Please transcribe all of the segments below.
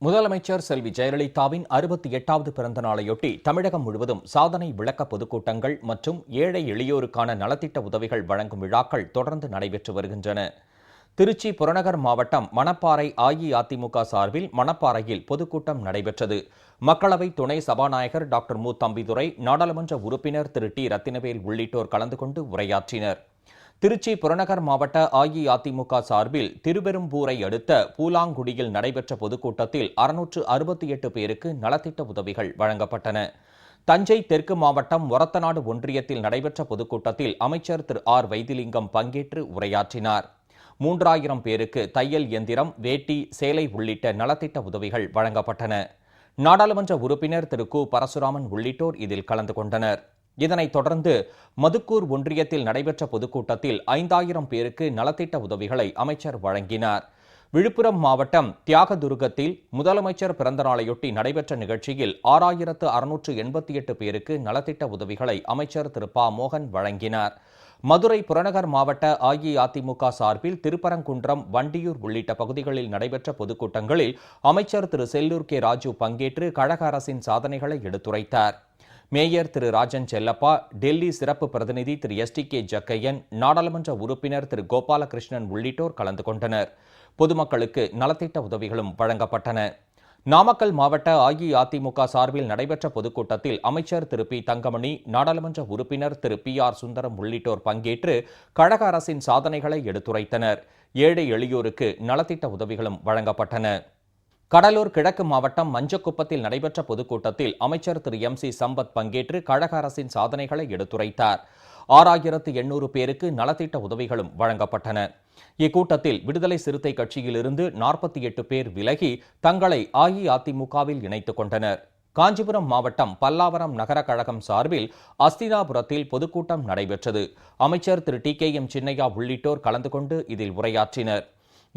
முதலமைச்சர் செல்வி ஜெயலலிதாவின் அறுபத்தி எட்டாவது பிறந்த நாளையொட்டி தமிழகம் முழுவதும் சாதனை விளக்க பொதுக்கூட்டங்கள் மற்றும் ஏழை எளியோருக்கான நலத்திட்ட உதவிகள் வழங்கும் விழாக்கள் தொடர்ந்து நடைபெற்று வருகின்றன. திருச்சி புறநகர் மாவட்டம் மணப்பாறை அஇஅதிமுக சார்பில் மணப்பாறையில் பொதுக்கூட்டம் நடைபெற்றது. மக்களவை துணை சபாநாயகர் டாக்டர் மு. தம்பிதுரை நாடாளுமன்ற உறுப்பினர் திரு. டி. ரத்தினவேல் உள்ளிட்டோர் கலந்து கொண்டு உரையாற்றினர். திருச்சி புறநகர் மாவட்ட அஇஅதிமுக சார்பில் திருவெரும்பூரை அடுத்த பூலாங்குடியில் நடைபெற்ற பொதுக்கூட்டத்தில் அறுநூற்று அறுபத்தி எட்டு பேருக்கு நலத்திட்ட உதவிகள் வழங்கப்பட்டன. தஞ்சை தெற்கு மாவட்டம் ஒரத்தநாடு ஒன்றியத்தில் நடைபெற்ற பொதுக்கூட்டத்தில் அமைச்சர் திரு. ஆர். வைத்திலிங்கம் பங்கேற்று உரையாற்றினார். மூன்றாயிரம் பேருக்கு தையல் எந்திரம் வேட்டி சேலை உள்ளிட்ட நலத்திட்ட உதவிகள் வழங்கப்பட்டன. நாடாளுமன்ற உறுப்பினர் திரு. கு. பரசுராமன் உள்ளிட்டோர் இதில் கலந்து கொண்டனர். இதனைத் தொடர்ந்து மதுக்கூர் ஒன்றியத்தில் நடைபெற்ற பொதுக்கூட்டத்தில் ஐந்தாயிரம் பேருக்கு நலத்திட்ட உதவிகளை அமைச்சர் வழங்கினார். விழுப்புரம் மாவட்டம் தியாகதுருகத்தில் முதலமைச்சர் பிறந்தநாளையொட்டி நடைபெற்ற நிகழ்ச்சியில் ஆறாயிரத்து அறுநூற்று எண்பத்தி எட்டு பேருக்கு நலத்திட்ட உதவிகளை அமைச்சர் திரு. ப. மோகன் வழங்கினார். மதுரை புறநகர் மாவட்ட அஇஅதிமுக சார்பில் திருப்பரங்குன்றம் வண்டியூர் உள்ளிட்ட பகுதிகளில் நடைபெற்ற பொதுக்கூட்டங்களில் அமைச்சர் திரு. செல்லூர் கே. ராஜு பங்கேற்று கழக அரசின் சாதனைகளை எடுத்துரைத்தார். மேயர் திரு ராஜன் செல்லப்பா டெல்லி சிறப்பு பிரதிநிதி Thiru S T K Jakkaiyan நாடாளுமன்ற உறுப்பினர் திரு கோபாலகிருஷ்ணன் உள்ளிட்டோர் கலந்து கொண்டனர். பொதுமக்களுக்கு நலத்திட்ட உதவிகளும் வழங்கப்பட்டன. நாமக்கல் மாவட்ட அஇஅதிமுக சார்பில் நடைபெற்ற பொதுக்கூட்டத்தில் அமைச்சர் திரு பி தங்கமணி நாடாளுமன்ற உறுப்பினர் திரு பி ஆர் சுந்தரம் உள்ளிட்டோர் பங்கேற்று கழக அரசின் சாதனைகளை எடுத்துரைத்தனர். ஏழை எளியோருக்கு நலத்திட்ட உதவிகளும் வழங்கப்பட்டன. கடலூர் கிழக்கு மாவட்டம் மஞ்சக்குப்பத்தில் நடைபெற்ற பொதுக்கூட்டத்தில் அமைச்சர் திரு. எம். சி. சம்பத் பங்கேற்று கழக அரசின் சாதனைகளை எடுத்துரைத்தார். ஆறாயிரத்து எண்ணூறு பேருக்கு நலத்திட்ட உதவிகளும் வழங்கப்பட்டன. இக்கூட்டத்தில் விடுதலை சிறுத்தை கட்சியிலிருந்து நாற்பத்தி எட்டு பேர் விலகி தங்களை அஇஅதிமுகவில் இணைத்துக் கொண்டனர். காஞ்சிபுரம் மாவட்டம் பல்லாவரம் நகர கழகம் சார்பில் அஸ்தினாபுரத்தில் பொதுக்கூட்டம் நடைபெற்றது. அமைச்சர் Thiru. T. K. M. Chinnaiya உள்ளிட்டோர் கலந்து கொண்டு இதில் உரையாற்றினர்.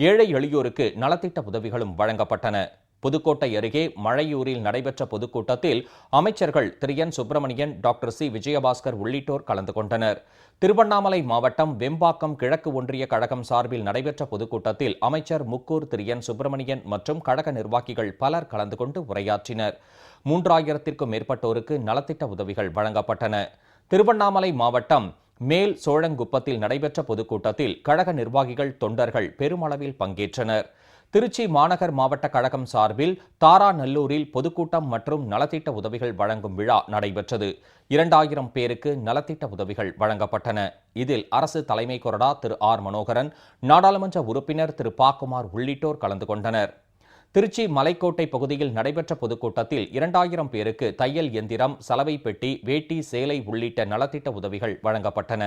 ஏழை எளியோருக்கு நலத்திட்ட உதவிகளும் வழங்கப்பட்டன. புதுக்கோட்டை அருகே மழையூரில் நடைபெற்ற பொதுக்கூட்டத்தில் அமைச்சர்கள் Thiru. N. Subramanian doctor C. Vijayabaskar உள்ளிட்டோர் கலந்து கொண்டனர். திருவண்ணாமலை மாவட்டம் வெம்பாக்கம் கிழக்கு ஒன்றிய கழகம் சார்பில் நடைபெற்ற பொதுக்கூட்டத்தில் அமைச்சர் முக்கூர் திரு. என். சுப்பிரமணியன் மற்றும் கழக நிர்வாகிகள் பலர் கலந்து கொண்டு உரையாற்றினர். மூன்றாயிரத்திற்கும் மேற்பட்டோருக்கு நலத்திட்ட உதவிகள் வழங்கப்பட்டன. திருவண்ணாமலை மாவட்டம் மேல் சோழங்குப்பத்தில் நடைபெற்ற பொதுக்கூட்டத்தில் கழக நிர்வாகிகள் தொண்டர்கள் பெருமளவில் பங்கேற்றனர். திருச்சி மாநகர் மாவட்ட கழகம் சார்பில் தாராநல்லூரில் பொதுக்கூட்டம் மற்றும் நலத்திட்ட உதவிகள் வழங்கும் விழா நடைபெற்றது. இரண்டாயிரம் பேருக்கு நலத்திட்ட உதவிகள் வழங்கப்பட்டன. இதில் அரசு தலைமை கொறடா திரு ஆர் மனோகரன் நாடாளுமன்ற உறுப்பினர் திரு பாக்குமார் உள்ளிட்டோர் கலந்து கொண்டனர். திருச்சி மலைக்கோட்டை பகுதியில் நடைபெற்ற பொதுக்கூட்டத்தில் இரண்டாயிரம் பேருக்கு தையல் எந்திரம் சலவை பெட்டி வேட்டி சேலை உள்ளிட்ட நலத்திட்ட உதவிகள் வழங்கப்பட்டன.